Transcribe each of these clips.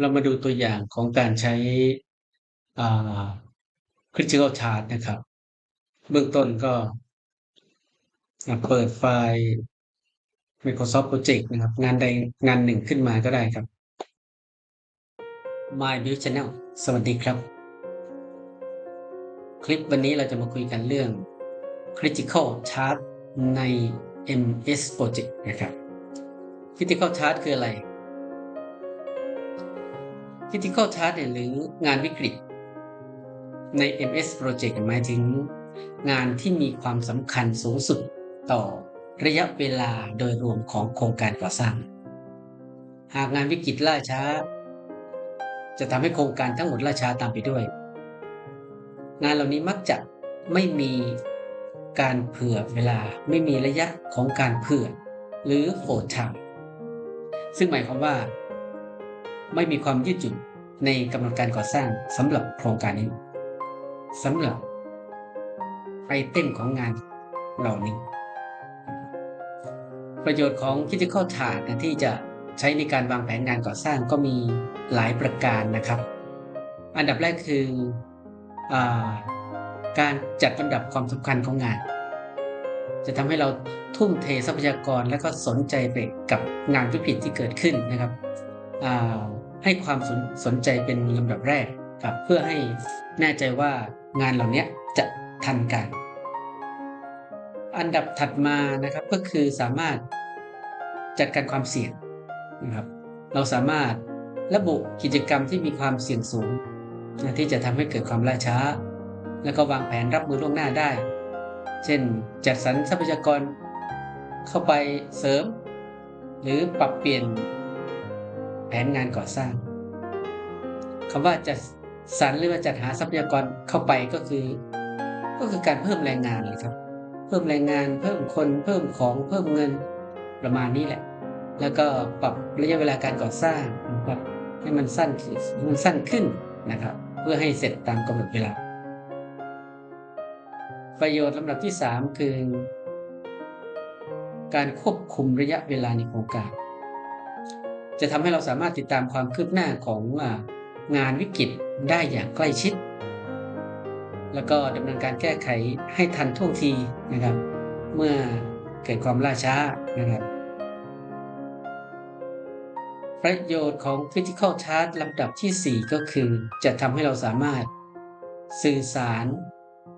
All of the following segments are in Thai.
เรามาดูตัวอย่างของการใช้อ่า critical chart นะครับ เบื้องต้นก็เปิดไฟล์ Microsoft Project นะครับ งานใดงานหนึ่งขึ้นมาก็ได้ครับ My Build Channel สวัสดีครับ คลิปวันนี้เราจะมาคุยกันเรื่อง Critical Chart ใน MS Project นะครับ Critical Chart คืออะไร Critical Chart เนี่ยหรืองานวิกฤต ใน MS Project หมายถึงงานที่มีความสำคัญสูงสุดต่อระยะเวลาโดยรวมของโครงการก่อสร้าง หากงานวิกฤตล่าช้า จะทำให้โครงการทั้งหมดล่าช้าตามไปด้วย งานเหล่านี้มักจะไม่มีการเผื่อเวลาไม่มีระยะของการเผื่อ หรือโหดทำซึ่งหมายความว่า ไม่มีความยืดหยุ่นในกำหนดการก่อสร้างสำหรับโครงการนี้สำหรับไอเทมของงานเหล่านี้ ประโยชน์ของ Critical Chart นะที่จะใช้ในการวางแผนงานก่อสร้างก็มีหลายประการนะครับ อันดับแรกคืออการจัดลำดับความสำคัญของงาน จะทำให้เราทุ่มเททรัพยากรและก็สนใจไปกับงานวิกฤตที่เกิดขึ้นนะครับ ให้ความสนสนใจเป็นลำดับแรกครับเพื่อให้แน่ใจว่างานเหล่านี้จะทันการอันดับถัดมานะครับก็คือสามารถจัดการความเสี่ยงนะครับเราสามารถระบุกิจกรรมที่มีความเสี่ยงสูงที่จะทำให้เกิดความล่าช้า แล้วก็วางแผนรับมือล่วงหน้าได้ เช่น จัดสรรทรัพยากรเข้าไปเสริม หรือปรับเปลี่ยน แผนงานก่อสร้างคำว่าจัดสรรหรือว่าจัดหาทรัพยากรเข้าไปก็คือ ก็คือการเพิ่มแรงงานเลยครับ เพิ่มแรงงาน เพิ่มคน เพิ่มของ เพิ่มเงินประมาณนี้แหละ แล้วก็ปรับระยะเวลาการก่อสร้างนะครับให้มันสั้นมันสั้นขึ้นนะครับ เพื่อให้เสร็จตามกำหนดเวลา ประโยชน์ลำดับที่ 3 คือ การควบคุมระยะเวลาในโครงการ จะทำให้เราสามารถติดตามความคืบหน้าของงานวิกฤตได้อย่างใกล้ชิด แล้วก็ดำเนินการแก้ไขให้ทันท่วงทีนะครับ เมื่อเกิดความล่าช้านะครับ ประโยชน์ของ Critical Chart ลำดับที่ 4 ก็คือ จะทำให้เราสามารถสื่อสาร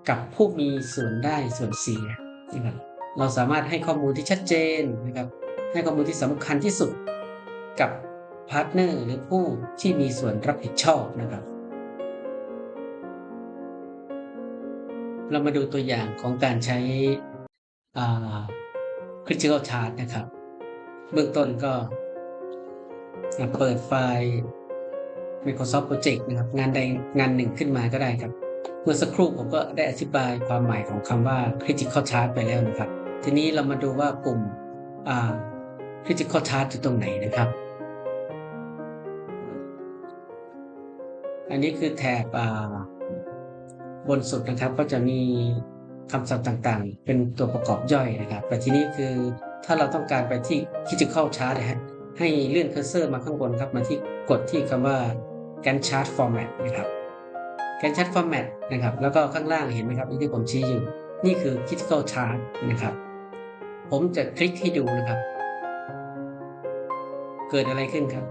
กับผู้มีส่วนได้ส่วนเสียนะครับเราสามารถให้ข้อมูลที่ชัดเจนนะครับ ให้ข้อมูลที่สำคัญที่สุด กับพาร์ทเนอร์หรือผู้ที่มีส่วนรับผิดชอบนะครับ เรามาดูตัวอย่างของการใช้ critical chart นะครับ เบื้องต้นก็เปิดไฟล์ Microsoft Project นะครับ งานใดงานหนึ่งขึ้นมาก็ได้ครับ เมื่อสักครู่ผมก็ได้อธิบายความหมายของคำว่า critical chart ไปแล้วนะครับ ทีนี้เรามาดูว่าปุ่ม critical chart อยู่ตรงไหนนะครับ อันนี้คือแถบบนสุดนะครับก็จะมีคำศัพท์ต่างๆ เป็นตัวประกอบย่อยนะครับ แต่ทีนี้คือถ้าเราต้องการไปที่ critical chart นะฮะให้เลื่อนเคอร์เซอร์มาข้างบนครับมาที่กดที่คำว่า Gantt chart format นะครับ Gantt chart format นะครับ แล้วก็ข้างล่างเห็นไหมครับที่ผมชี้อยู่ นี่คือ critical chart นะครับ ผมจะคลิกให้ดูนะครับ เกิดอะไรขึ้นครับ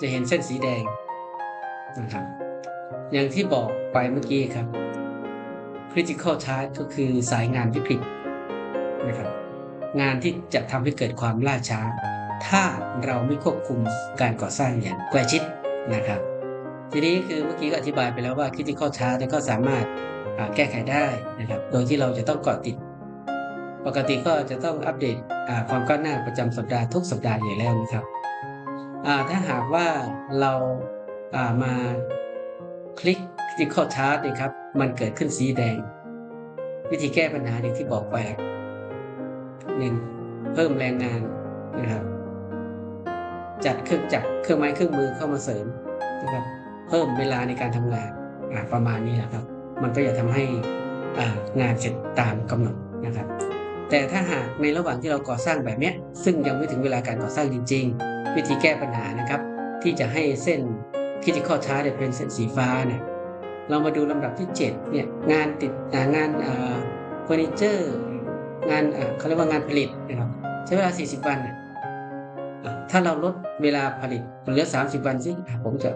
จะเห็นเส้นสีแดง นะครับ อย่างที่บอกไปเมื่อกี้ครับ critical task ก็คือสายงานวิกฤตนะครับ งานที่จะทำให้เกิดความล่าช้า ถ้าเราไม่ควบคุมการก่อสร้างอย่างใกล้ชิดนะครับ ทีนี้คือเมื่อกี้ก็อธิบายไปแล้วว่า critical task ก็สามารถแก้ไขได้นะครับ โดยที่เราจะต้องเกาะติด ปกติก็จะต้องอัปเดตความก้าวหน้าประจำสัปดาห์ทุกสัปดาห์อยู่แล้วนะครับถ้าหากว่าเรา มาคลิก critical chart นะครับ มันเกิดขึ้นสีแดง วิธีแก้ปัญหาอย่างที่บอกไปหนึ่งเพิ่มแรงงานนะครับ จัดเครื่องจักรเครื่องไม้เครื่องมือเข้ามาเสริมนะครับ เพิ่มเวลาในการทำงานประมาณนี้นะครับ มันก็จะทำให้งานเสร็จตามกำหนดนะครับ แต่ถ้าหากในระหว่างที่เราก่อสร้างแบบนี้ซึ่งยังไม่ถึงเวลาการก่อสร้างจริง ๆ วิธีแก้ปัญหานะครับ ที่จะให้เส้น critical task เนี่ยเป็นเส้นสีฟ้าเนี่ยเรามาดูลำดับที่7เนี่ยงานติดงานเฟอร์นิเจอร์งานเขาเรียกว่างานผลิตนะครับใช้เวลา 40 วันถ้าเราลดเวลาผลิตเหลือ 30 วันสิผมจะ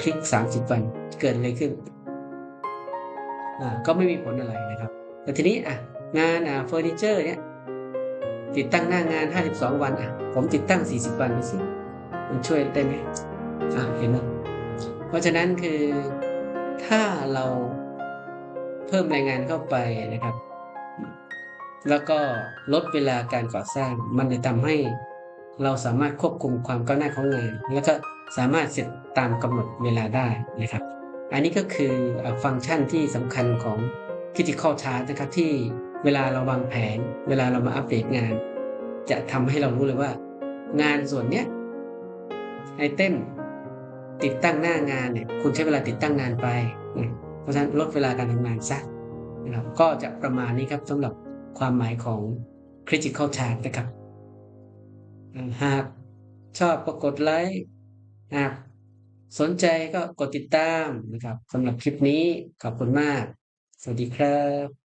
คลิก 30 วันเกิดอะไรขึ้น ก็ไม่มีผลอะไรนะครับ แต่ทีนี้งานเฟอร์นิเจอร์เนี่ยติดตั้งหน้างาน 52 วันอะผมติดตั้ง 40 วันดูสิมันช่วยได้ไหม เห็นไหมเพราะฉะนั้นคือถ้าเราเพิ่มแรงงานเข้าไปนะครับ แล้วก็ลดเวลาการก่อสร้าง มันจะทำให้เราสามารถควบคุมความก้าวหน้าของงาน แล้วก็สามารถเสร็จตามกำหนดเวลาได้นะครับ อันนี้ก็คือฟังก์ชันที่สำคัญของ critical task นะครับที่เวลาเราวางแผน เวลาเรามาอัปเดตงาน จะทำให้เรารู้เลยว่า งานส่วนเนี้ยไอเทม ติดตั้งหน้างานเนี่ยคุณใช้เวลาติดตั้งนานไปนะเพราะฉะนั้นลดเวลาการทำงานซะนะครับก็จะประมาณนี้ครับสำหรับความหมายของ critical task นะครับ หากชอบก็กดไลค์หากสนใจก็กดติดตามนะครับสำหรับคลิปนี้ขอบคุณมาก สวัสดีครับ